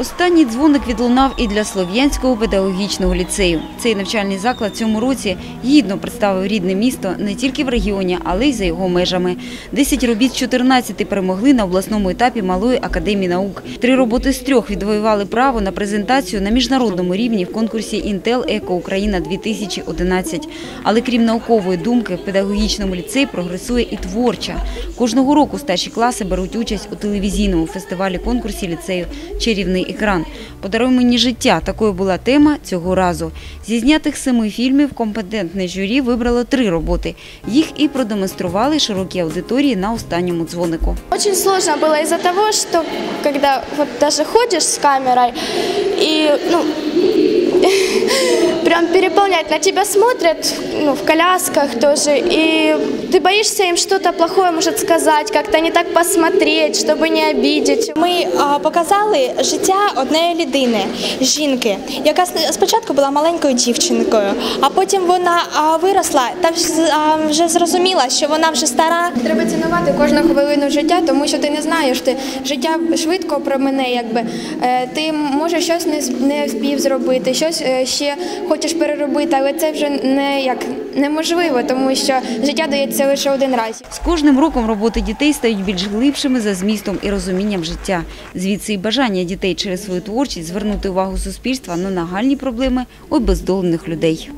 Останній дзвоник відлунав і для Слов'янського педагогічного ліцею. Цей навчальний заклад цьому році гідно представив рідне місто не тільки в регіоні, але й за його межами. Десять робіт з 14 перемогли на обласному етапі Малої академії наук. Три роботи з трьох відвоювали право на презентацію на міжнародному рівні в конкурсі Інтел Еко Україна 2011. Але крім наукової думки, в педагогічному ліцеї прогресує і творча. Кожного року старші класи беруть участь у телевізійному фестивалі конкурсі ліцею Чарівний екран. Подаруй мені життя. Такою була тема цього разу. Зі знятих семи фільмів компетентне журі вибрало три роботи. Їх і продемонстрували широкій аудиторії на останньому дзвонику. Очень складно було из-за того, що коли вот даже ходишь с камерой и ну, прям переполнять, на тебя смотрят ну, в колясках тоже, и ты боишься им что-то плохое может сказать, как-то не так посмотреть, чтобы не обидеть. Ми а, показали життя однієї людини, жінки, яка спочатку була маленькою дівчинкою, а потім вона а, виросла та а, вже зрозуміла, що вона вже стара. Треба цінувати кожну хвилину життя, тому що ти не знаєш, ти життя швидко промине, якби Е, ти можеш щось не не вспів зробити, щось е, ще хочеш переробити, але це вже не як неможливо, тому що життя дається лише один раз. З кожним роком роботи дітей стають більш глибшими за змістом і розумінням життя. Звідси і бажання дітей через свою творчість звернути увагу суспільства на нагальні проблеми обездолених людей.